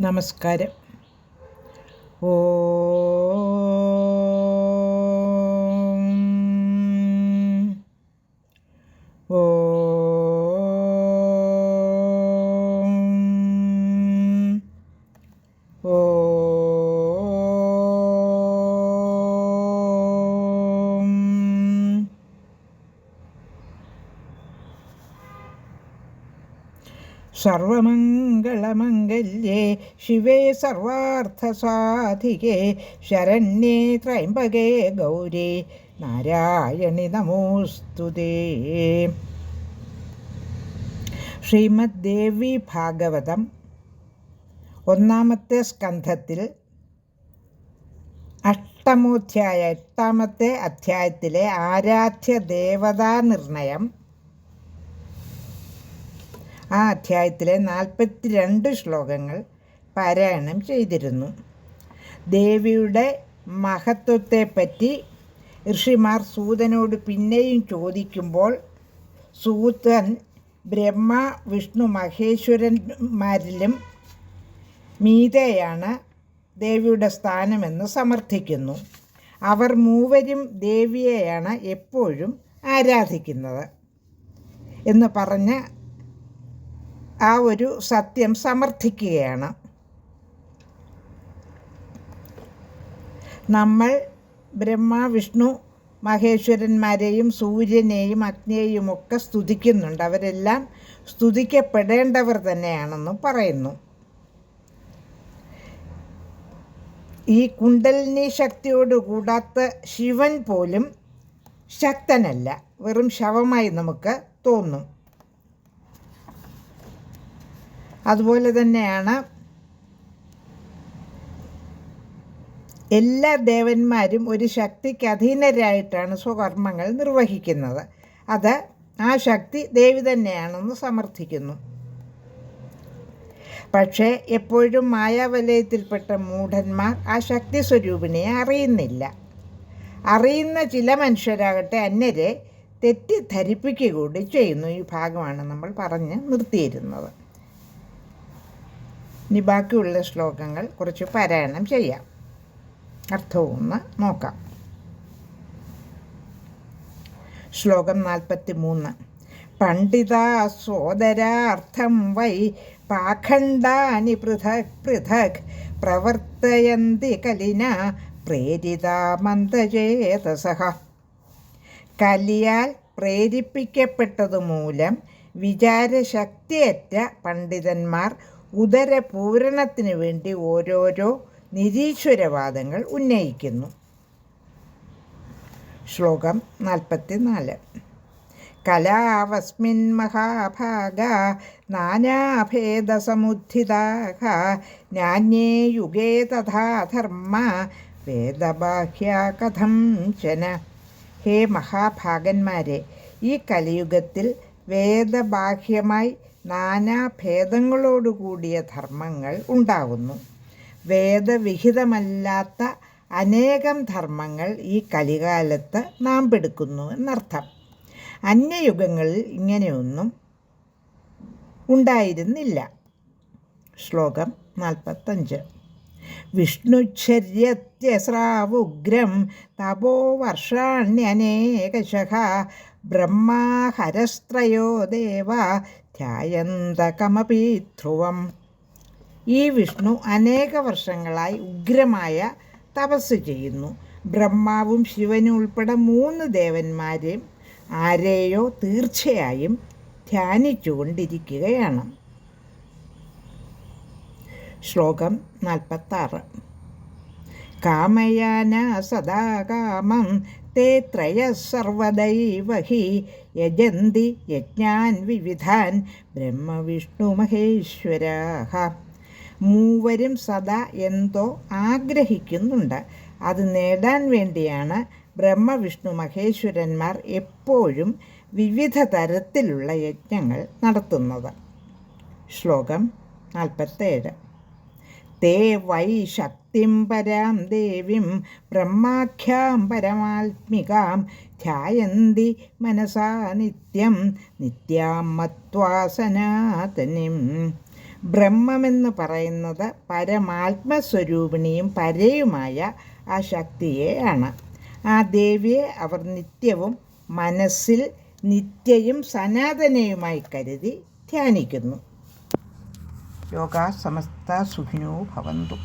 നമസ്കാരം. ഓ സർവമംഗളമംഗല്യേ ശിവേ സർവാർത്ഥസാധികേ ശരണ്യേ ത്രൈംബകേ ഗൗരി നാരായണി നമോസ്തുതേ ശ്രീമദ് ദേവി ഭാഗവതം ഒന്നാമത്തെ സ്കന്ധത്തിൽ അഷ്ടമോധ്യായ എട്ടാമത്തെ അധ്യായത്തിലെ ആരാധ്യ ദേവതാ നിർണയം ആ അധ്യായത്തിലെ നാൽപ്പത്തി രണ്ട് ശ്ലോകങ്ങൾ പാരായണം ചെയ്തിരുന്നു. ദേവിയുടെ മഹത്വത്തെപ്പറ്റി ഋഷിമാർ സൂതനോട് പിന്നെയും ചോദിക്കുമ്പോൾ സൂതൻ ബ്രഹ്മ വിഷ്ണു മഹേശ്വരന്മാരിലും മീതയാണ് ദേവിയുടെ സ്ഥാനമെന്ന് സമർത്ഥിക്കുന്നു. അവർ മൂവരും ദേവിയെയാണ് എപ്പോഴും ആരാധിക്കുന്നത് എന്ന് പറഞ്ഞ് ആ ഒരു സത്യം സമർത്ഥിക്കുകയാണ്. നമ്മൾ ബ്രഹ്മ വിഷ്ണു മഹേശ്വരന്മാരെയും സൂര്യനെയും അഗ്നിയെയും ഒക്കെ സ്തുതിക്കുന്നുണ്ട്. അവരെല്ലാം സ്തുതിക്കപ്പെടേണ്ടവർ തന്നെയാണെന്നും പറയുന്നു. ഈ കുണ്ടലിനി ശക്തിയോട് കൂടാത്ത ശിവൻ പോലും ശക്തനല്ല. വെറും ശവമായി നമുക്ക് തോന്നും. അതുപോലെ തന്നെയാണ് എല്ലാ ദേവന്മാരും ഒരു ശക്തിക്ക് അധീനരായിട്ടാണ് സ്വകർമ്മങ്ങൾ നിർവഹിക്കുന്നത്. അത് ആ ശക്തി ദേവി തന്നെയാണെന്ന് സമർത്ഥിക്കുന്നു. പക്ഷേ എപ്പോഴും മായാവലയത്തിൽപ്പെട്ട മൂഢന്മാർ ആ ശക്തി സ്വരൂപിനെ അറിയുന്നില്ല. അറിയുന്ന ചില മനുഷ്യരാകട്ടെ അന്യരെ തെറ്റിദ്ധരിപ്പിക്കുക കൂടി ചെയ്യുന്നു. ഈ ഭാഗമാണ് നമ്മൾ പറഞ്ഞ് നിർത്തിയിരുന്നത്. ഇനി ബാക്കിയുള്ള ശ്ലോകങ്ങൾ കുറച്ച് പാരായണം ചെയ്യാം. അർത്ഥവും നോക്കാം. ശ്ലോകം നാൽപ്പത്തി മൂന്ന് പണ്ഡിത സോദരാർത്ഥം വൈ പാഖണ്ഡാനി പൃഥക് പൃഥക് പ്രവർത്തയന്തി കലിന പ്രേരിത മന്ദചേതസഹ കലിയാൽ പ്രേരിപ്പിക്കപ്പെട്ടതുമൂലം വിചാരശക്തിയറ്റ പണ്ഡിതന്മാർ ഉദരപൂരണത്തിന് വേണ്ടി ഓരോരോ നിരീശ്വരവാദങ്ങൾ ഉന്നയിക്കുന്നു. ശ്ലോകം നാൽപ്പത്തിനാല്. കലാവസ്മിൻ മഹാഭാഗ നാനാഭേദസമുദ്ധിതാഹ നാന്യേ യുഗേ തഥാ ധർമ്മ വേദബാഹ്യ കഥം ചന ഹേ മഹാഭാഗന്മാരെ ഈ കലിയുഗത്തിൽ വേദബാഹ്യമായി നാനാഭേദങ്ങളോടുകൂടിയ ധർമ്മങ്ങൾ ഉണ്ടാകുന്നു വേദവിഹിതമല്ലാത്ത അനേകം ധർമ്മങ്ങൾ ഈ കലികാലത്ത് നാം പെടുക്കുന്നു എന്നർത്ഥം. അന്യയുഗങ്ങളിൽ ഇങ്ങനെയൊന്നും ഉണ്ടായിരുന്നില്ല. ശ്ലോകം നാൽപ്പത്തഞ്ച്. വിഷ്ണുചര്യത്യസ്രാവുഗ്രം തപോ വർഷാണ്യനേകശ ബ്രഹ്മാഹരസ്ത്രയോ ദേവ ധ്യായന്തകമപി ധ്രുവം ഈ വിഷ്ണു അനേക വർഷങ്ങളായി ഉഗ്രമായ തപസ് ചെയ്യുന്നു. ബ്രഹ്മാവും ശിവനും ഉൾപ്പെടെ മൂന്ന് ദേവന്മാരെയും ആരെയോ തീർച്ചയായും ധ്യാനിച്ചുകൊണ്ടിരിക്കുകയാണ്. ശ്ലോകം നാൽപ്പത്താറ്. കാമയാന സദാ കാമം തേ ത്രയ സർവദൈവ ഹി യജന്തി യജ്ഞാൻ വിവിധാൻ ബ്രഹ്മവിഷ്ണു ബ്രഹ്മവിഷ്ണുമഹേശ്വരാഹ മൂവരും സദാ എന്തോ ആഗ്രഹിക്കുന്നുണ്ട്. അത് നേടാൻ വേണ്ടിയാണ് ബ്രഹ്മവിഷ്ണു മഹേശ്വരന്മാർ എപ്പോഴും വിവിധ തരത്തിലുള്ള യജ്ഞങ്ങൾ നടത്തുന്നത്. ശ്ലോകം നാൽപ്പത്തേഴ്. തേ വൈ ശക്തിം പരാം ദേവീം ബ്രഹ്മാഖ്യാം പരമാത്മികാം ധ്യായന്തി മനസാ നിത്യം നിത്യാം മത്വാ സനാതനിം ബ്രഹ്മമെന്ന് പറയുന്നത് പരമാത്മസ്വരൂപിണിയും പരയുമായ ആ ശക്തിയെയാണ്. ആ ദേവിയെ അവർ നിത്യവും മനസ്സിൽ നിത്യയും സനാതനയുമായി കരുതി ധ്യാനിക്കുന്നു. योगा समस्ता सुखिनो भवन्तु।